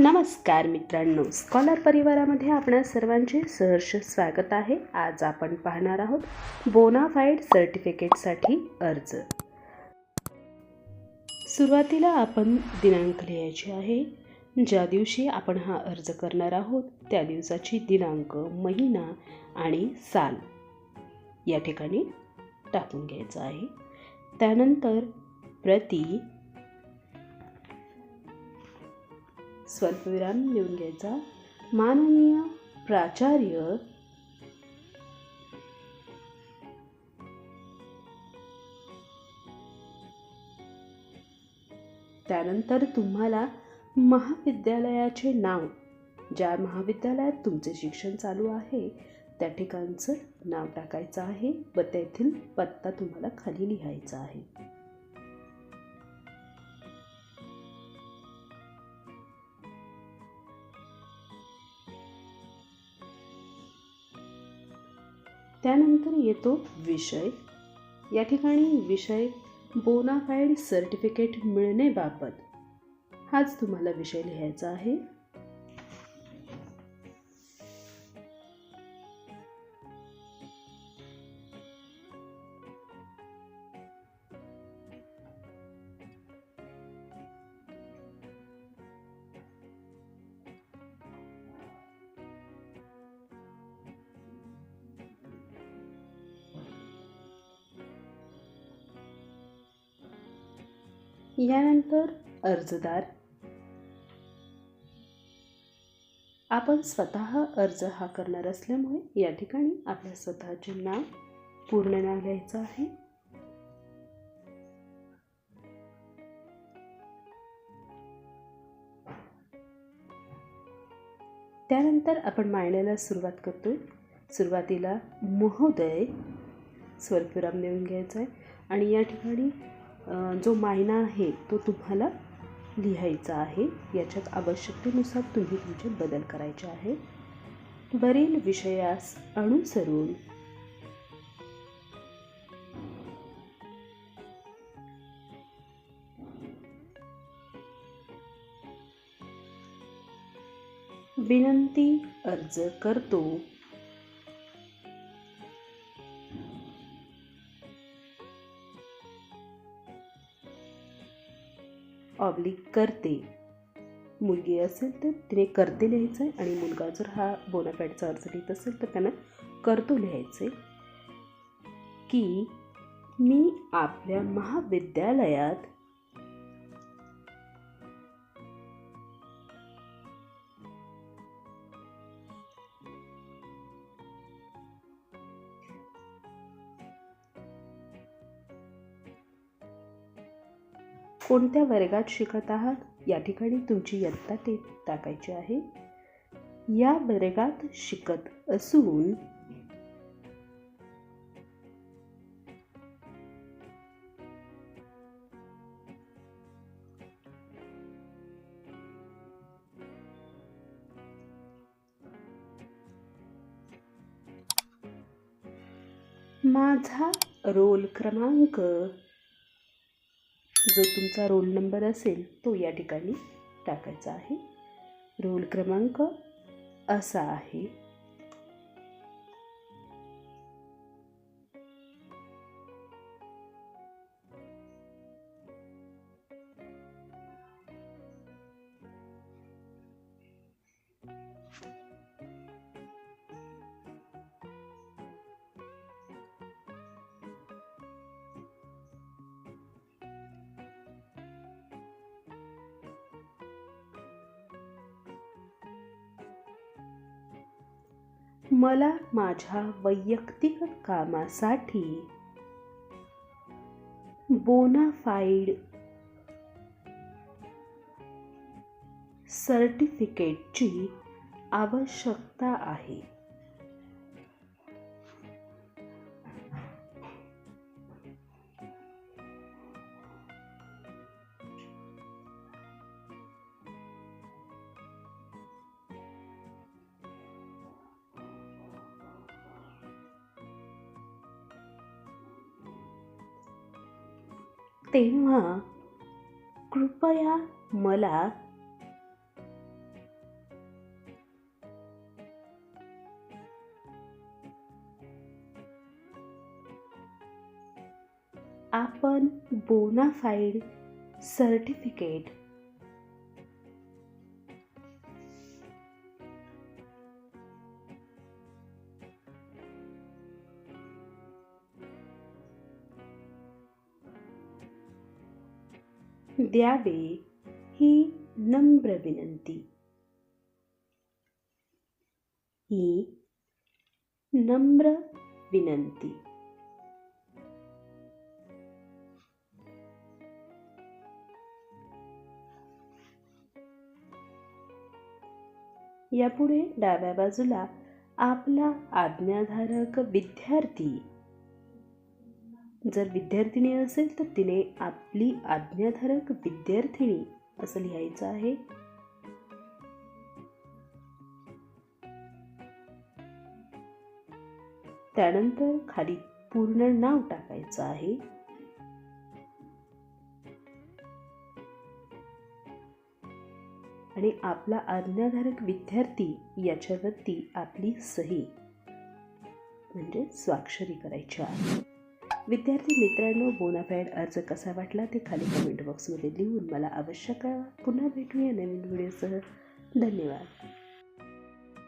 नमस्कार मित्रांनो. स्कॉलर परिवारामध्ये आपणा सर्वांचे सहर्ष स्वागत आहे. आज आपण पाहणार आहोत बोनाफाईड सर्टिफिकेटसाठी अर्ज. सुरुवातीला आपण दिनांक लिहायचे आहे. ज्या दिवशी आपण हा अर्ज करणार आहोत त्या दिवसाची दिनांक महिना आणि साल या ठिकाणी टाकून घ्यायचं आहे. त्यानंतर प्रति स्वल्पविराम लिहून घ्यायचा. माननीय प्राचार्य त्यानंतर तुम्हाला महाविद्यालयाचे नाव ज्या महाविद्यालयात तुमचे शिक्षण चालू आहे त्या ठिकाणचं नाव टाकायचं आहे व तेथील पत्ता तुम्हाला खाली लिहायचा आहे. त्यानंतर येतो विषय. या ठिकाणी विषय बोनाफाईड सर्टिफिकेट मिळणेबाबत हाच तुम्हाला विषय लिहायचा आहे. यानंतर अर्जदार. आपण स्वतः अर्ज हा करणार असल्यामुळे या ठिकाणी आपल्या स्वतःचे नाव पूर्ण नाव लिहायचं आहे. त्यानंतर आपण मायण्याला सुरुवात करतोय. सुरुवातीला महोदय स्वरपुराम देऊन घ्यायचा आहे आणि या ठिकाणी जो मायना आहे तो तुम्हाला लिहायचा आहे. याच्यात आवश्यकतेनुसार तुम्ही तुमचे बदल करायचे आहे. वरील विषयास अनुसरून विनंती अर्ज करतो. ऑब्लिक करते. मुलगी असेल तर तिने करते लिहायचं आहे आणि मुलगा जर हा बोनाफॅटचा अर्ज लिहित असेल तर त्यानं करतो लिहायचे की मी आपल्या महाविद्यालयात कोणत्या वर्गात शिकत आहात? या ठिकाणी तुमची इयत्ता ते टाकायची आहे. या वर्गात शिकत असून माझा रोल क्रमांक जो तुमचा रोल नंबर असेल तो या ठिकाणी टाकायचा आहे. रोल क्रमांक असा आहे. मला माझ्या वैयक्तिक कामासाठी बोनाफाईड सर्टिफिकेटची आवश्यकता आहे. तेव्हा कृपया मला आपण बोनाफाईड सर्टिफिकेट द्यावे ही नम्र विनंती. ही नम्र विनंती. यापुढे डाव्या बाजूला आपला आज्ञाधारक विद्यार्थी जर विद्यार्थिनी असेल तर तिने आपली आज्ञाधारक विद्यार्थिनी असं लिहायचं आहे. त्यानंतर खाली पूर्ण नाव टाकायचं आहे. आणि आपला आज्ञाधारक विद्यार्थी याच्यावरती आपली सही म्हणजे स्वाक्षरी करायची आहे. विद्यार्थी मित्रांनो बोनाफाईड अर्ज कसा वाटला ते खाली कमेंट बॉक्समध्ये लिहून मला अवश्य कळवा. पुन्हा भेटूया नवीन व्हिडिओसह धन्यवाद.